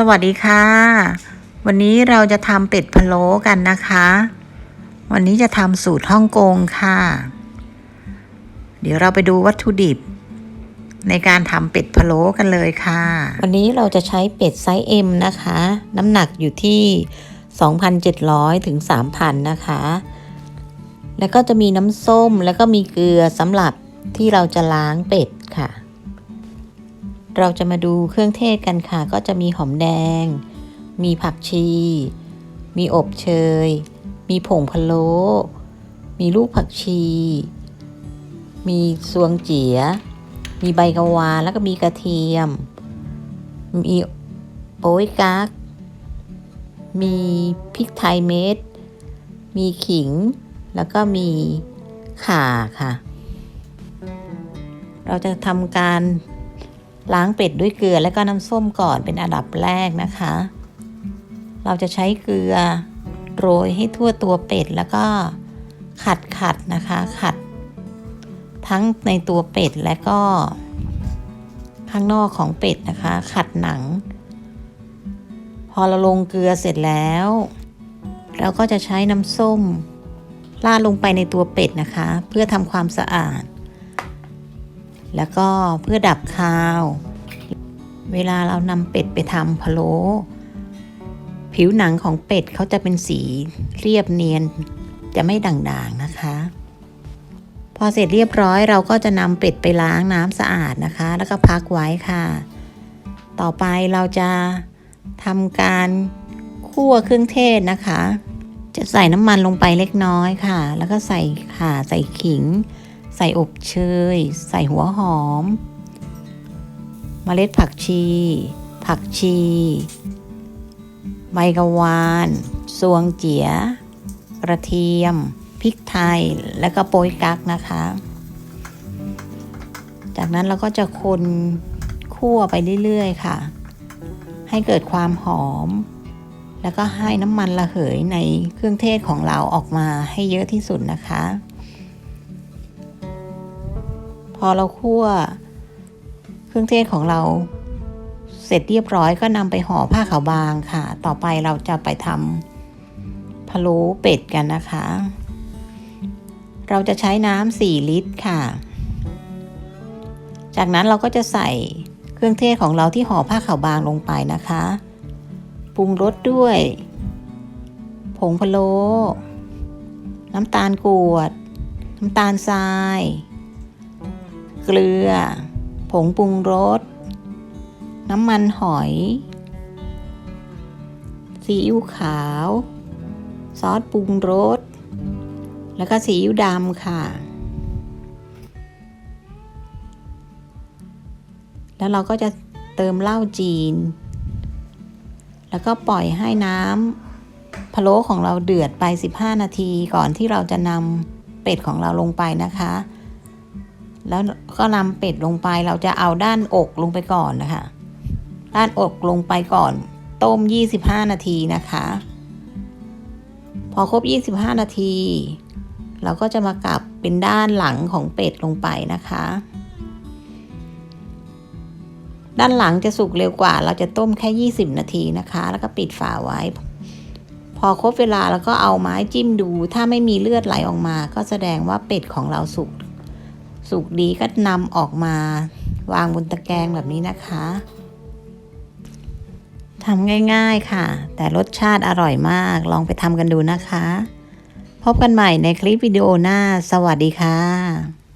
สวัสดีค่ะ วันนี้เราจะทำเป็ดพะโล้กันนะคะ วันนี้จะทำสูตรฮ่องกงค่ะ เดี๋ยวเราไปดูวัตถุดิบ ในการทำเป็ดพะโล้กันเลยค่ะ วันนี้เราจะใช้เป็ดไซส์ M นะคะ น้ำหนักอยู่ที่ 2,700 ถึง 3,000 นะคะ แล้วก็จะมีน้ำส้มแล้วก็มีเกลือสำหรับที่เราจะล้างเป็ดค่ะ เราจะมาดูเครื่องเทศกันค่ะ ก็จะมีหอมแดง มีผักชี มีอบเชย มีผงพะโล้ มีลูกผักชี มีซวงเจี๋ย มีใบกะวานแล้วก็มีกระเทียม มีโป๊ยกักมีพริกไทยเม็ด มีขิง แล้วก็มีข่าค่ะ เราจะทำการ ล้างเป็ดด้วยเกลือและก็น้ำส้มก่อนเป็นอันดับแรกนะคะ เราจะใช้เกลือโรยให้ทั่วตัวเป็ดแล้วก็ขัดขัดนะคะ ขัด ทั้งในตัวเป็ดและก็ ข้างนอกของเป็ดนะคะ ขัดหนัง พอเราลงเกลือเสร็จแล้ว เราก็จะใช้น้ำส้มราดลงไปในตัวเป็ดนะคะ เพื่อทำความสะอาด แล้วก็เพื่อดับคาว เวลาเรานำเป็ดไปทำพะโล้ผิวหนังของเป็ดเขาจะเป็นสีเรียบเนียน จะไม่ด่างๆนะคะ พอเสร็จเรียบร้อยเราก็จะนำเป็ดไปล้างน้ำสะอาดนะคะ แล้วก็พักไว้ค่ะ ต่อไปเราจะทำการคั่วเครื่องเทศนะคะ จะใส่น้ำมันลงไปเล็กน้อยค่ะ แล้วก็ใส่ข่าใส่ขิง ใส่อบเชย ใส่หัวหอมเมล็ดผักชี ผักชี ใบกะวานซวงเจีย กระเทียม พริกไทย แล้วก็โป๊ยกักนะคะ จากนั้นเราก็จะคนคั่วไปเรื่อยๆค่ะ ให้เกิดความหอม แล้วก็ให้น้ำมันระเหยในเครื่องเทศของเราออกมาให้เยอะที่สุดนะคะ พอเราคั่วเครื่องเทศของเราเสร็จเรียบร้อยก็นำไปห่อผ้าขาวบางค่ะ ต่อไปเราจะไปทำพะโล้เป็ดกันนะคะ เราจะใช้น้ำสี่ลิตรค่ะ จากนั้นเราก็จะใส่เครื่องเทศของเราที่ห่อผ้าขาวบางลงไปนะคะ ปรุงรสด้วย ผงพะโล้น้ำตาลกรวด น้ำตาลทราย เกลือ ผงปรุงรส น้ำมันหอย ซีอิ๊วขาว ซอสปรุงรส แล้วก็ซีอิ๊วดำค่ะ แล้วเราก็จะเติมเหล้าจีน แล้วก็ปล่อยให้น้ำพะโล้ของเราเดือดไป 15 นาทีก่อนที่เราจะนำเป็ดของเราลงไปนะคะ แล้วก็นำเป็ดลงไปเราจะเอาด้านอกลงไปก่อนนะคะ ด้านอกลงไปก่อน ต้ม 25 นาทีนะคะ พอครบ 25 นาที เราก็จะมากลับเป็นด้านหลังของเป็ดลงไปนะคะ ด้านหลังจะสุกเร็วกว่า เราจะต้มแค่ 20 นาทีนะคะ แล้วก็ปิดฝาไว้ พอครบเวลาแล้วก็เอาไม้จิ้มดู ถ้าไม่มีเลือดไหลออกมา ก็แสดงว่าเป็ดของเราสุก สุกดีก็นำออกมาวางบนตะแกรงแบบนี้นะคะทำง่ายๆค่ะ แต่รสชาติอร่อยมากลองไปทำกันดูนะคะ พบกันใหม่ในคลิปวิดีโอหน้า สวัสดีค่ะ